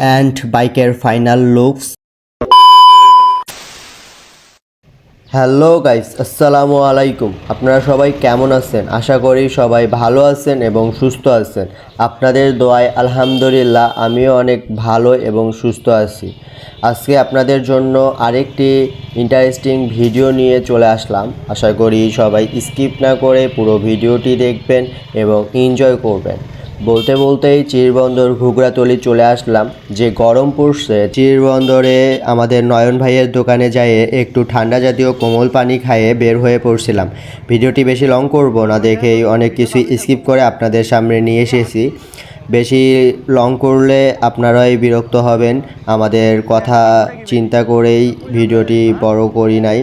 And বাইকের final looks hello guys আসসালামু আলাইকুম আপনারা সবাই কেমন আছেন আশা করি সবাই ভালো আছেন এবং সুস্থ আছেন আপনাদের দোয়ায় আলহামদুলিল্লাহ আমিও অনেক ভালো এবং সুস্থ আছি আজকে আপনাদের জন্য আরেকটি ইন্টারেস্টিং ভিডিও নিয়ে চলে আসলাম আশা করি সবাই স্কিপ না করে পুরো ভিডিওটি দেখবেন এবং এনজয় করবেন বলতে বলতেই চিরবন্দর ঘুগরাতলি চলে আসলাম। যে গরম পড়ছে, চিরবন্দরে আমাদের নয়ন ভাইয়ের দোকানে যাইয়ে একটু ঠান্ডা জাতীয় কোমল পানি খাইয়ে বের হয়ে পড়ছিলাম। ভিডিওটি বেশি লং করব না দেখেই অনেক কিছু স্কিপ করে আপনাদের সামনে নিয়ে এসেছি। বেশি লং করলে আপনারাই বিরক্ত হবেন। আমাদের কথা চিন্তা করেই ভিডিওটি বড় করি নাই।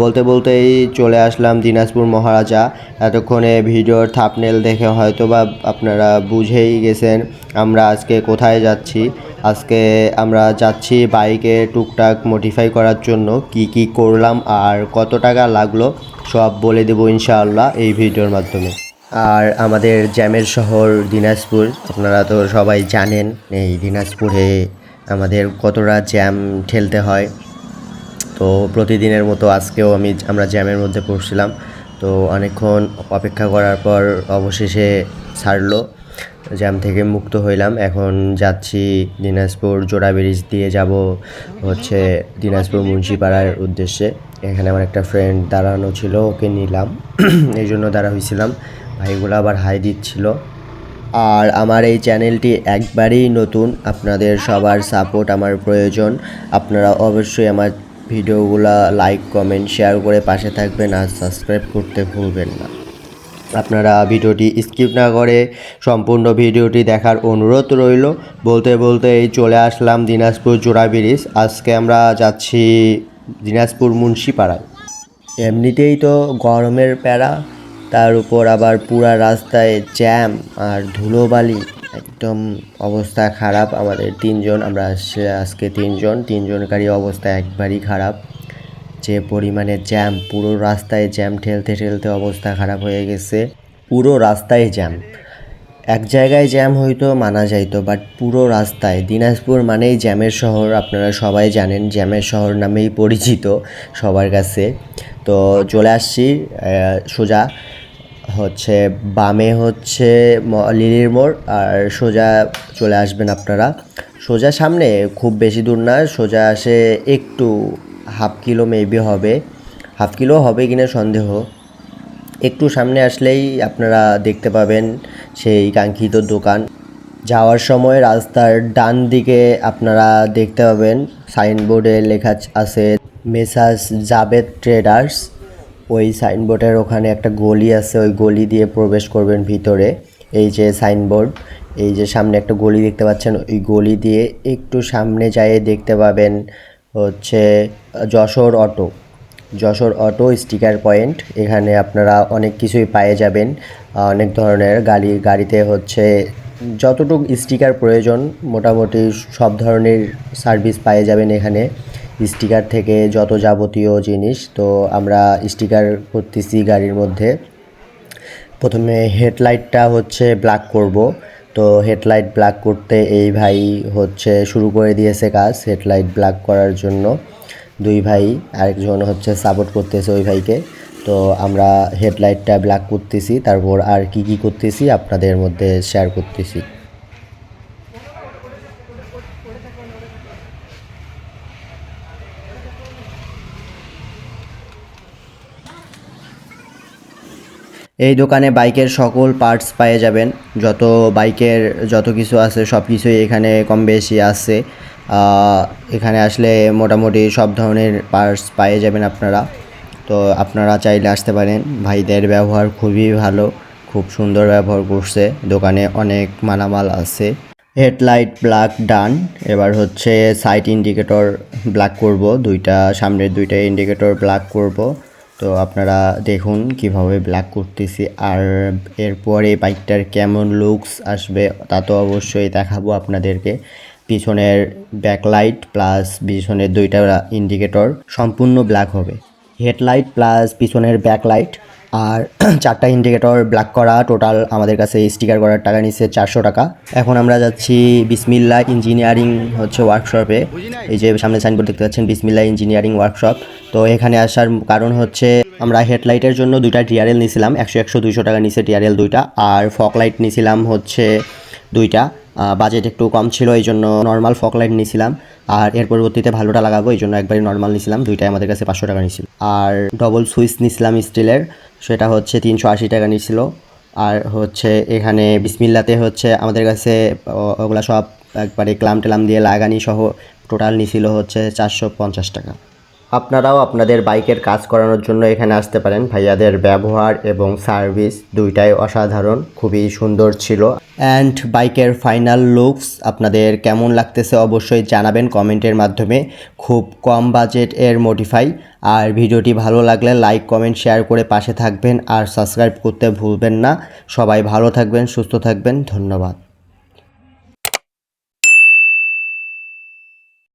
বলতে বলতেই চলে আসলাম দিনাজপুর মহারাজা। এতক্ষণে ভিডিওর থাপনেল দেখে হয়তো বা আপনারা বুঝেই গেছেন আমরা আজকে কোথায় যাচ্ছি। আজকে আমরা যাচ্ছি বাইকে টুকটাক মডিফাই করার জন্য। কি কি করলাম আর কত টাকা লাগল সব বলে দেবো ইনশাআল্লাহ এই ভিডিওর মাধ্যমে। আর আমাদের জ্যামের শহর দিনাজপুর, আপনারা তো সবাই জানেন এই দিনাজপুরে আমাদের কতটা জ্যাম ঠেলতে হয়। তো প্রতিদিনের মতো আজকেও আমি, আমরা জ্যামের মধ্যে পড়ছিলাম। তো অনেকক্ষণ অপেক্ষা করার পর অবশেষে ছাড়লো, জ্যাম থেকে মুক্ত হইলাম। এখন যাচ্ছি দিনাজপুর জোড়া ব্রিজ দিয়ে যাব হচ্ছে দিনাজপুর মুন্সিপাড়ার উদ্দেশ্যে। এখানে আমার একটা ফ্রেন্ড দাঁড়ানো ছিল, ওকে নিলাম। এই জন্য দাঁড়া হয়েছিলাম ভাইগুলো আবার হাই দিচ্ছিল। আর আমার এই চ্যানেলটি একবারেই নতুন, আপনাদের সবার সাপোর্ট আমার প্রয়োজন। আপনারা অবশ্যই আমার ভিডিওগুলো লাইক কমেন্ট শেয়ার করে পাশে থাকবেন আর সাবস্ক্রাইব করতে ভুলবেন না। আপনারা ভিডিওটি স্কিপ না করে সম্পূর্ণ ভিডিওটি দেখার অনুরোধ রইল। বলতে বলতে এই চলে আসলাম দিনাজপুর জোড়া ব্রিজ। আজকে আমরা যাচ্ছি দিনাজপুর মুন্সিপাড়ায়। এমনিতেই তো গরমের প্যারা তার উপর আবার পুরা রাস্তায় জ্যাম আর ধুলোবালি। একদম অবস্থা খারাপ আমাদের তিনজন, আমরা আজকে তিনজন। তিনজনকারই অবস্থা একবারই খারাপ। যে পরিমাণে জ্যাম, পুরো রাস্তায় জ্যাম ঠেলতে ঠেলতে অবস্থা খারাপ হয়ে গেছে। পুরো রাস্তায় জ্যাম। এক জায়গায় জ্যাম হয়তো মানা যাইতো বাট পুরো রাস্তায়। দিনাজপুর মানেই জ্যামের শহর, আপনারা সবাই জানেন, জ্যামের শহর নামেই পরিচিত সবার কাছে। তো চলে আসছি সোজা হচ্ছে বামে হচ্ছে লিলির মোড় আর সোজা চলে আসবেন আপনারা। সোজা সামনে, খুব বেশি দূর না, সোজা আসে একটু হাফ কিলো মেবি হবে। হাফ কিলো হবে কিনা সন্দেহ। একটু সামনে আসলেই আপনারা দেখতে পাবেন সেই কাঙ্ক্ষিত দোকান। যাওয়ার সময় রাস্তার ডান দিকে আপনারা দেখতে পাবেন সাইনবোর্ডে লেখা আছে মেসাজ জাবেদ ট্রেডার্স, ওই সাইনবোর্ডের ওখানে একটা গলি আছে, ওই গলি দিয়ে প্রবেশ করবেন ভিতরে, এই যে সাইনবোর্ড, এই যে সামনে একটা গলি দেখতে পাচ্ছেন, ওই গলি দিয়ে একটু সামনে যাই দেখতে পাবেন হচ্ছে Jessore auto. Jessore auto sticker point, এখানে আপনারা অনেক কিছুই পেয়ে যাবেন, অনেক ধরনের গাড়ি, গাড়িতে হচ্ছে যতটুকু স্টিকার প্রয়োজন, মোটামুটি সব ধরনের সার্ভিস পেয়ে যাবেন এখানে। স্টিকার থেকে যত যাবতীয় জিনিস, তো আমরা স্টিকার করতেছি গাড়ির মধ্যে। প্রথমে হেডলাইটটা হচ্ছে ব্ল্যাক করব। তো হেডলাইট ব্ল্যাক করতে এই ভাই হচ্ছে শুরু করে দিয়েছে কাজ, হেডলাইট ব্ল্যাক করার জন্য। দুই ভাই, আরেকজন হচ্ছে সাপোর্ট করতেছে ওই ভাইকে। তো আমরা হেডলাইটটা ব্ল্যাক করতেছি, তারপর আর কি কি করতেছি আপনাদের মধ্যে শেয়ার করতেছি। এই দোকানে বাইকের সকল পার্টস পেয়ে যাবেন। যত বাইকের যত কিছু আছে, সব কিছুই এখানে কম বেশি আছে। এখানে আসলে মোটামুটি সব ধরনের পার্টস পেয়ে যাবেন আপনারা। তো আপনারা চাইলে আসতে পারেন। ভাইদের ব্যবহার খুবই ভালো, খুব সুন্দর ব্যবহার করছে। দোকানে অনেক মালামাল আছে। হেডলাইট ব্ল্যাক ডান এবার হচ্ছে সাইড ইন্ডিকেটর ব্ল্যাক করব। দুইটা, সামনের দুইটা ইন্ডিকেটর ব্ল্যাক করব। তো আপনারা দেখুন কীভাবে ব্ল্যাক করতেছি। আর এরপরে বাইকটার কেমন লুকস আসবে তা তো অবশ্যই দেখাবো আপনাদেরকে। পিছনের ব্যাকলাইট প্লাস পিছনের দুইটা ইন্ডিকেটর সম্পূর্ণ ব্ল্যাক হবে। হেডলাইট প্লাস পিছনের ব্যাকলাইট আর চারটা ইন্ডিকেটর ব্ল্যাক করা টোটাল আমাদের কাছে স্টিকার করার টাকা নিচ্ছে চারশো টাকা। এখন আমরা যাচ্ছি বিসমিল্লা ইঞ্জিনিয়ারিং হচ্ছে ওয়ার্কশপে এই যে সামনে সাইনবোর্ড দেখতে পাচ্ছেন, বিসমিল্লা ইঞ্জিনিয়ারিং ওয়ার্কশপ তো এখানে আসার কারণ হচ্ছে আমরা হেডলাইটের জন্য দুইটা টিআরএল নিয়েছিলাম একশো একশো দুইশো টাকা নিচে টিআরএল দুইটা। আর ফক লাইট নিয়েছিলাম হচ্ছে দুইটা। বাজেট একটু কম ছিল, এই জন্য নর্মাল ফক লাইট নিয়েছিলাম। আর এর পরবর্তীতে ভালোটা লাগাবো, এই জন্য একবারই নর্মাল নিয়েছিলাম, দুইটাই আমাদের কাছে পাঁচশো টাকা নিয়েছিল। আর ডবল সুইচ নিয়েছিলাম স্টিলের, সেটা হচ্ছে তিনশো আশি টাকা নিয়েছিল। আর হচ্ছে এখানে বিসমিল্লাতে হচ্ছে আমাদের কাছে ওগুলা সব একবারে ক্লাম টেলাম দিয়ে লাগানি সহ টোটাল নিছিল হচ্ছে চারশো পঞ্চাশ টাকা। আপনারাও আপনাদের বাইকের কাজ করানোর জন্য এখানে আসতে পারেন। ভাইয়াদের ব্যবহার এবং সার্ভিস দুইটাই অসাধারণ, খুবই সুন্দর ছিল। অ্যান্ড বাইকের ফাইনাল লুকস আপনাদের কেমন লাগতেছে অবশ্যই জানাবেন কমেন্টের মাধ্যমে। খুব কম বাজেট এর মডিফাই আর ভিডিওটি ভালো লাগলে লাইক কমেন্ট শেয়ার করে পাশে থাকবেন। আর সাবস্ক্রাইব করতে ভুলবেন না। সবাই ভালো থাকবেন, সুস্থ থাকবেন। ধন্যবাদ।